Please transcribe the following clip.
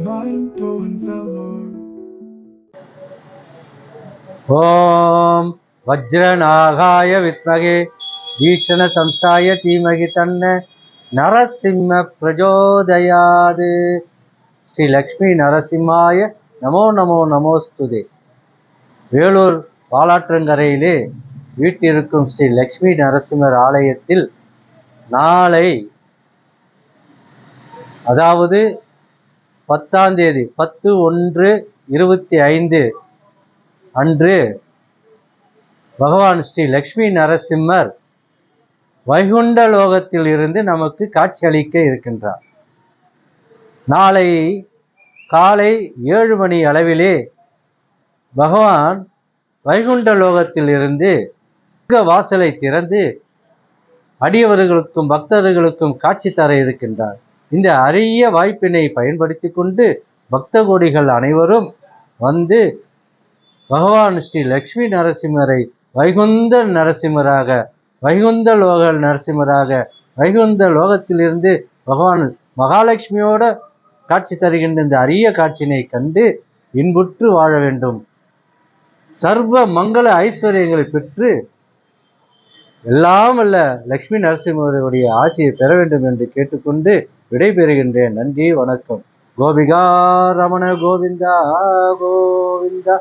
Mind-blowing velour. ஓம் வஜ்ரநாகாய வித்மகே ஈஷண சம்சாய தீமகி தன்ன நரசிம்ம பிரஜோதயாது ஸ்ரீ லக்ஷ்மி நரசிம்மாய நமோ நமோ நமோஸ்துதே வேலூர் பாலாற்றங்கரையிலே வீட்டிருக்கும் ஸ்ரீ லக்ஷ்மி நரசிம்மர் ஆலயத்தில் நாளை அதாவது பத்தாம் தேதி பத்து ஒன்று இருபத்தி ஐந்து அன்று பகவான் ஸ்ரீ லக்ஷ்மி நரசிம்மர் வைகுண்ட லோகத்தில் இருந்து நமக்கு காட்சியளிக்க இருக்கின்றார். நாளை காலை ஏழு மணி அளவிலே பகவான் வைகுண்ட லோகத்தில் இருந்து வாசலை திறந்து அடியவர்களுக்கும் பக்தர்களுக்கும் காட்சி தர இருக்கின்றார். இந்த அரிய வாய்ப்பினை பயன்படுத்தி கொண்டு பக்த கோடிகள் அனைவரும் வந்து பகவான் ஸ்ரீ லக்ஷ்மி நரசிம்மரை வைகுந்த நரசிம்மராக வைகுந்த லோக நரசிம்மராக வைகுந்த லோகத்திலிருந்து பகவான் மகாலட்சுமியோட காட்சி தருகின்ற இந்த அரிய காட்சியினை கண்டு இன்புற்று வாழ வேண்டும். சர்வ மங்கள ஐஸ்வர்யங்களை பெற்று எல்லாம் அல்ல லக்ஷ்மி நரசிம்மருடைய ஆசையை பெற வேண்டும் என்று கேட்டுக்கொண்டு விடைபெறுகின்றேன். நன்றி வணக்கம். கோபிகா ரமண கோவிந்தா கோவிந்தா.